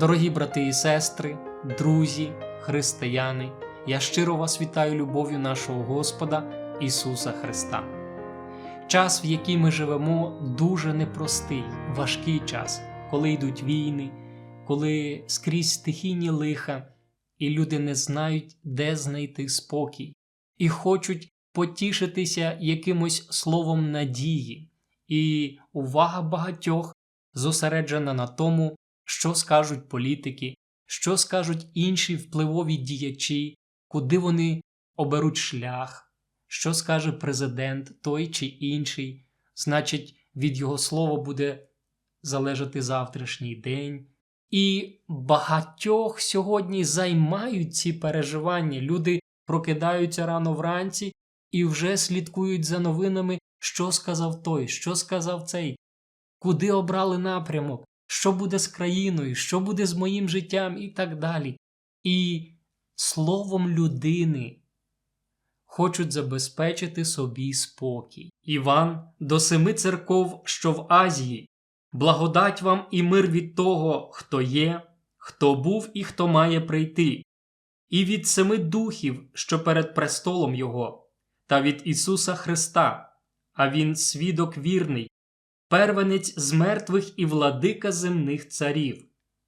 Дорогі брати і сестри, друзі, християни, я щиро вас вітаю любов'ю нашого Господа Ісуса Христа. Час, в який ми живемо, дуже непростий, важкий час, коли йдуть війни, коли скрізь стихійні лиха, і люди не знають, де знайти спокій, і хочуть потішитися якимось словом надії, і увага багатьох зосереджена на тому, що скажуть політики, що скажуть інші впливові діячі, куди вони оберуть шлях, що скаже президент той чи інший, значить, від його слова буде залежати завтрашній день. І багатьох сьогодні займають ці переживання. Люди прокидаються рано вранці і вже слідкують за новинами, що сказав той, що сказав цей, куди обрали напрямок, що буде з країною, що буде з моїм життям і так далі. І словом людини хочуть забезпечити собі спокій. Іван до семи церков, що в Азії, благодать вам і мир від того, хто є, хто був і хто має прийти, і від семи духів, що перед престолом Його, та від Ісуса Христа, а Він свідок вірний, первенець з мертвих і владика земних царів,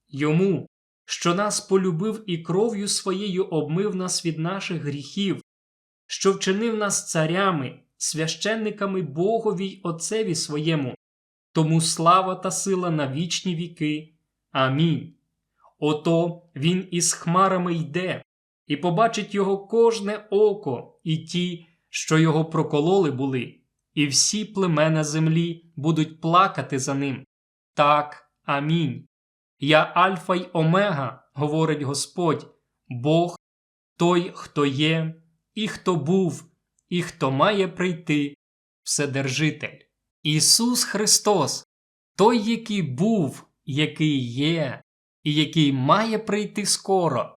йому, що нас полюбив і кров'ю своєю обмив нас від наших гріхів, що вчинив нас царями, священниками Богові й Отцеві своєму, тому слава та сила на вічні віки. Амінь. Ото він із хмарами йде, і побачить його кожне око, і ті, що його прокололи були, і всі племена землі будуть плакати за ним. Так, амінь. Я Альфа й Омега, говорить Господь, Бог, той, хто є, і хто був, і хто має прийти, Вседержитель. Ісус Христос, той, який був, який є, і який має прийти скоро.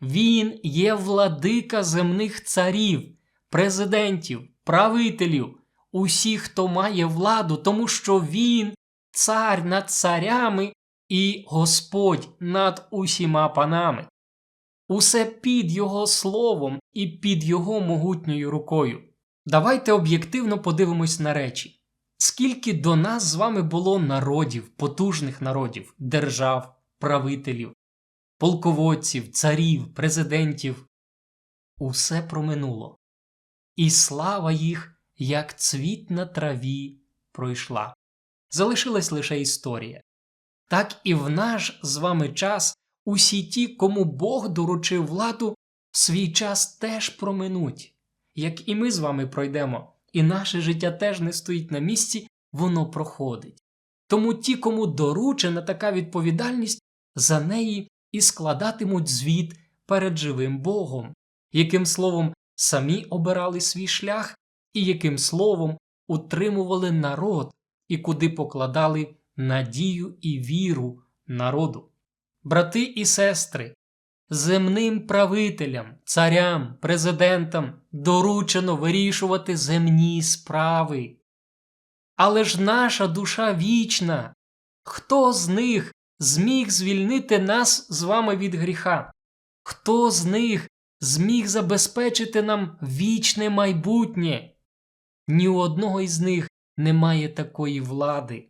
Він є владика земних царів, президентів, правителів, усіх, хто має владу, тому що Він цар над царями і Господь над усіма панами. Усе під Його словом і під Його могутньою рукою. Давайте об'єктивно подивимось на речі. Скільки до нас з вами було народів, потужних народів, держав, правителів, полководців, царів, президентів. Усе проминуло. І слава їх, як цвіт на траві, пройшла. Залишилась лише історія. Так і в наш з вами час усі ті, кому Бог доручив владу, свій час теж проминуть, як і ми з вами пройдемо, і наше життя теж не стоїть на місці, воно проходить. Тому ті, кому доручена така відповідальність, за неї і складатимуть звіт перед живим Богом, яким словом самі обирали свій шлях, і яким словом утримували народ, і куди покладали надію і віру народу. Брати і сестри, земним правителям, царям, президентам доручено вирішувати земні справи. Але ж наша душа вічна. Хто з них зміг звільнити нас з вами від гріха? Хто з них зміг забезпечити нам вічне майбутнє? Ні у одного із них немає такої влади.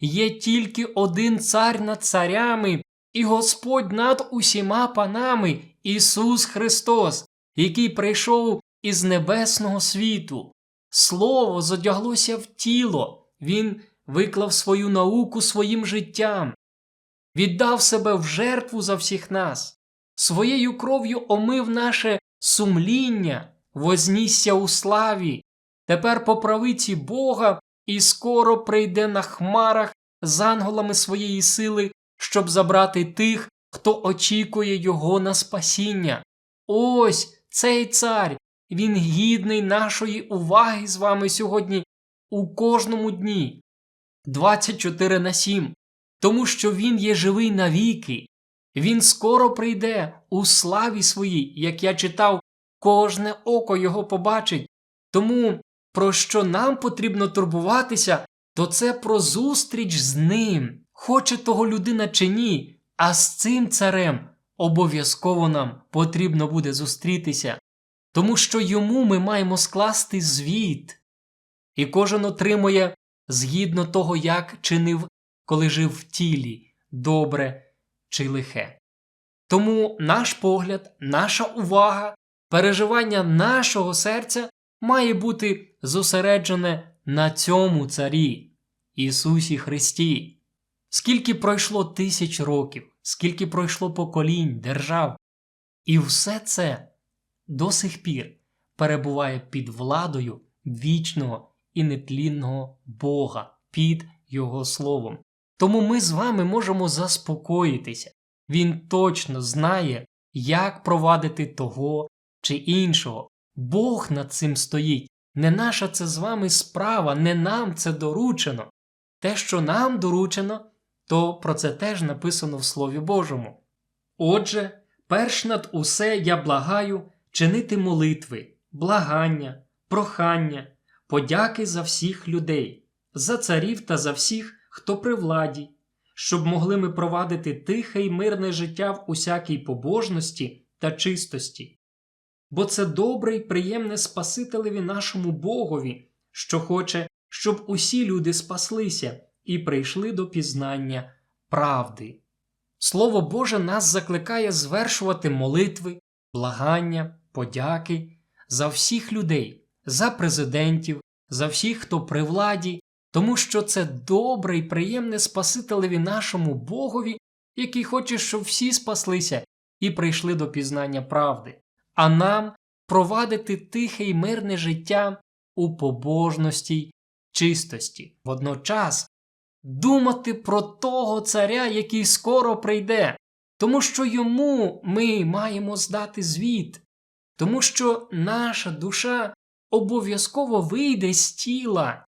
Є тільки один цар над царями і Господь над усіма панами Ісус Христос, який прийшов із небесного світу. Слово зодяглося в тіло, Він виклав свою науку своїм життям, віддав себе в жертву за всіх нас, своєю кров'ю омив наше сумління, вознісся у славі, тепер по правиці Бога і скоро прийде на хмарах з анголами своєї сили, щоб забрати тих, хто очікує його на спасіння. Ось цей цар, він гідний нашої уваги з вами сьогодні у кожному дні. 24 на 7. Тому що він є живий навіки. Він скоро прийде у славі своїй, як я читав, кожне око його побачить. Тому про що нам потрібно турбуватися, то це про зустріч з ним. Хоче того людина чи ні, А з цим царем обов'язково нам потрібно буде зустрітися, тому що йому ми маємо скласти звіт, і кожен отримує згідно того, як чинив, коли жив в тілі, добре чи лихе. Тому наш погляд, наша увага, переживання нашого серця має бути зосереджене на цьому царі, Ісусі Христі. Скільки пройшло тисяч років, скільки пройшло поколінь, держав, і все це до сих пір перебуває під владою вічного і нетлінного Бога, під Його Словом. Тому ми з вами можемо заспокоїтися. Він точно знає, як провадити того чи іншого. Бог над цим стоїть. Не наша це з вами справа, не нам це доручено. Те, що нам доручено, то про це теж написано в Слові Божому. Отже, перш над усе я благаю чинити молитви, благання, прохання, подяки за всіх людей, за царів та за всіх, хто при владі, щоб могли ми провадити тихе й мирне життя в усякій побожності та чистості. Бо це добре й приємне Спасителеві нашому Богові, що хоче, щоб усі люди спаслися і прийшли до пізнання правди. Слово Боже нас закликає звершувати молитви, благання, подяки за всіх людей, за президентів, за всіх, хто при владі, тому що це добре і приємне Спасителеві нашому Богові, який хоче, щоб всі спаслися і прийшли до пізнання правди, а нам провадити тихе й мирне життя у побожності й чистості. Водночас думати про того царя, який скоро прийде, тому що йому ми маємо здати звіт, тому що наша душа обов'язково вийде з тіла,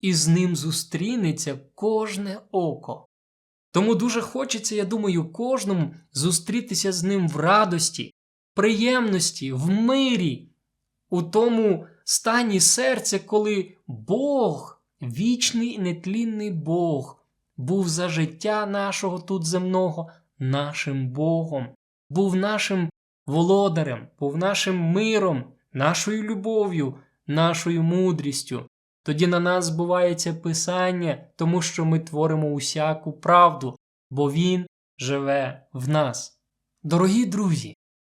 і з ним зустрінеться кожне око. Тому дуже хочеться, я думаю, кожному зустрітися з ним в радості, приємності, в мирі, у тому стані серця, коли Бог, вічний і нетлінний Бог, був за життя нашого тут земного, нашим Богом, був нашим володарем, був нашим миром, нашою любов'ю, нашою мудрістю. Тоді на нас збувається Писання, тому що ми творимо усяку правду, бо Він живе в нас. Дорогі друзі,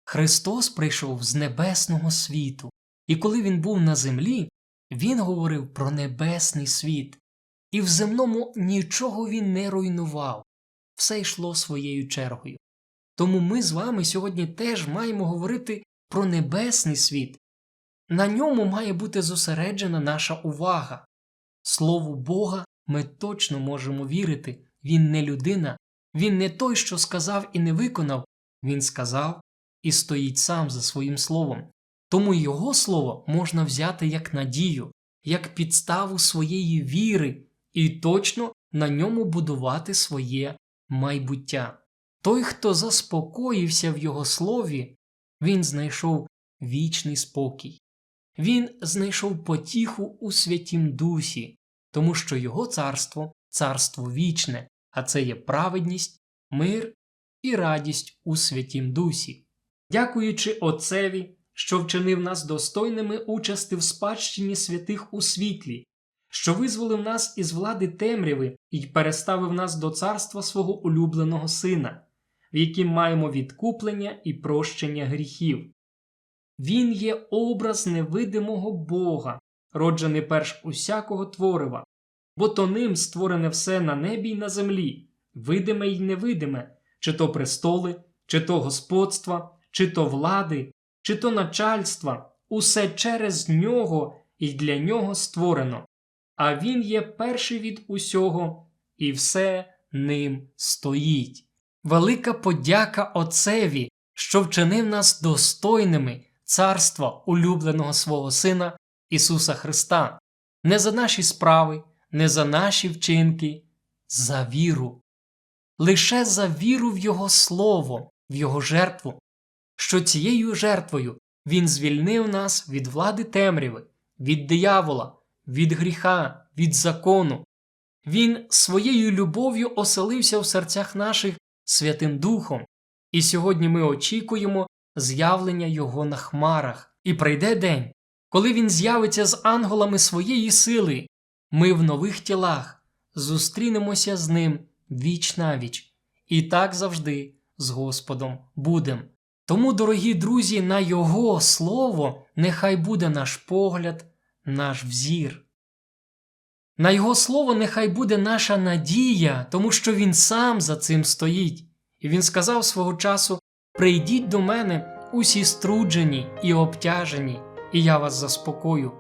Христос прийшов з небесного світу, і коли Він був на землі, Він говорив про небесний світ, і в земному нічого Він не руйнував, все йшло своєю чергою. Тому ми з вами сьогодні теж маємо говорити про небесний світ. На ньому має бути зосереджена наша увага. Слову Бога ми точно можемо вірити. Він не людина, він не той, що сказав і не виконав, він сказав і стоїть сам за своїм словом. Тому його слово можна взяти як надію, як підставу своєї віри і точно на ньому будувати своє майбуття. Той, хто заспокоївся в його слові, він знайшов вічний спокій. Він знайшов потіху у святім дусі, тому що його царство царство вічне, а це є праведність, мир і радість у святім дусі. Дякуючи Отцеві, що вчинив нас достойними участи в спадщині святих у світлі, що визволив нас із влади темряви і переставив нас до царства свого улюбленого Сина, в яким маємо відкуплення і прощення гріхів. Він є образ невидимого Бога, роджений перш усякого творива, бо то ним створене все на небі й на землі, видиме й невидиме, чи то престоли, чи то господства, чи то влади, чи то начальства, усе через нього і для нього створено, а він є перший від усього, і все ним стоїть. Велика подяка Отцеві, що вчинив нас достойними царства улюбленого свого Сина Ісуса Христа, не за наші справи, не за наші вчинки, за віру. Лише за віру в Його Слово, в Його жертву, що цією жертвою Він звільнив нас від влади темряви, від диявола, від гріха, від закону. Він своєю любов'ю оселився в серцях наших Святим Духом, і сьогодні ми очікуємо з'явлення Його на хмарах. І прийде день, коли Він з'явиться з ангелами своєї сили, ми в нових тілах зустрінемося з Ним віч навіч, і так завжди з Господом будем. Тому, дорогі друзі, на Його Слово нехай буде наш погляд, наш взір. На Його Слово нехай буде наша надія, тому що Він сам за цим стоїть. І Він сказав свого часу: Прийдіть до мене усі струджені і обтяжені, і я вас заспокою.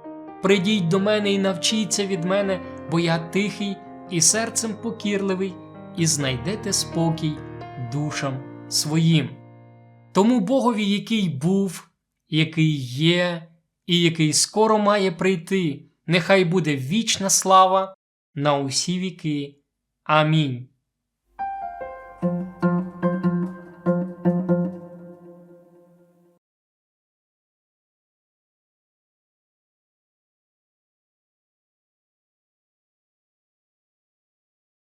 Прийдіть до мене і навчіться від мене, бо я тихий і серцем покірливий, і знайдете спокій душам своїм. Тому Богові, який був, який є, і який скоро має прийти, нехай буде вічна слава на усі віки. Амінь.